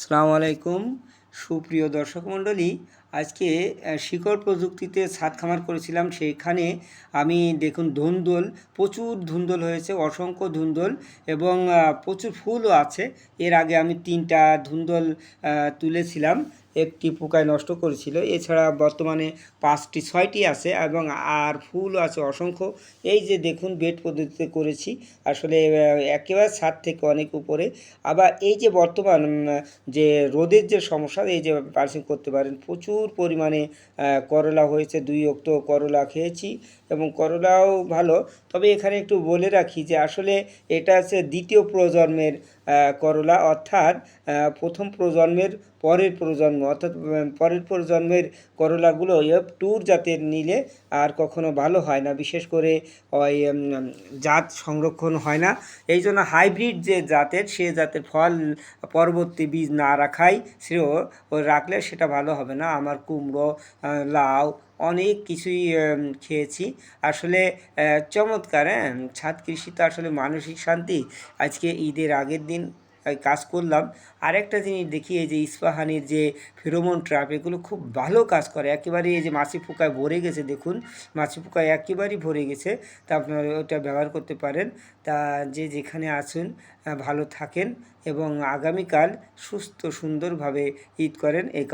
সালামু আলাইকুম, সুপ্রিয় দর্শক মণ্ডলী। আজকে শিকড় প্রযুক্তিতে ছাদ খামার করেছিলাম, সেইখানে আমি দেখুন ধুন্দল, প্রচুর ধুন্দল হয়েছে, অসংখ্য ধুন্দল এবং প্রচুর ফুলও আছে। এর আগে আমি তিনটা ধুন্দল তুলেছিলাম। একটি পোকায় নষ্ট করেছিল। এছাড়া বর্তমানে পাঁচটি, ছয়টি আছে এবং আর ফুলও আছে অসংখ্য। এই যে দেখুন, বেড পদ্ধতিতে করেছি। আসলে একেবারে ছাদ থেকে অনেক উপরে। আবার এই যে বর্তমান যে রোদের যে সমস্যা, এই যে পার্সিং করতে পারেন, প্রচুর পরিমাণে করলা হয়েছে। দুই অক্ট করলা খেয়েছি এবং করলাও ভালো। তবে এখানে একটু বলে রাখি যে, আসলে এটা হচ্ছে দ্বিতীয় প্রজন্মের করলা। অর্থাৎ প্রথম প্রজন্মের পরের প্রজন্ম অর্থাৎ পরের প্রজন্মের করলাগুলো এফ টুর জাতের নিলে আর কখনো ভালো হয় না। বিশেষ করে ওই জাত সংরক্ষণ হয় না। এই জন্য হাইব্রিড যে জাতের, সে জাতের ফল, পরবর্তী বীজ না রাখাই শ্রেয়। ও রাখলে সেটা ভালো হবে না। আমার কুমড়ো লাউ অনেক কিছুই খেয়েছি। আসলে চমৎকার হ্যাঁ? ছাদ কৃষি তো আসলে মানসিক শান্তি। আজকে ঈদের আগের দিন কাজ করলাম। আরেকটা জিনিস দেখি, এই যে ইস্পাহানির যে ফেরোমন ট্র্যাপ এগুলো খুব ভালো কাজ করে। একেবারে এই যে মাছি পোকায় ভরে গেছে, দেখুন, মাছি পোকায় একেবারেই ভরে গেছে। তা আপনারা ওটা ব্যবহার করতে পারেন। তা যে যেখানে আছেন ভালো থাকেন এবং আগামীকাল সুস্থ সুন্দরভাবে ঈদ করেন, এই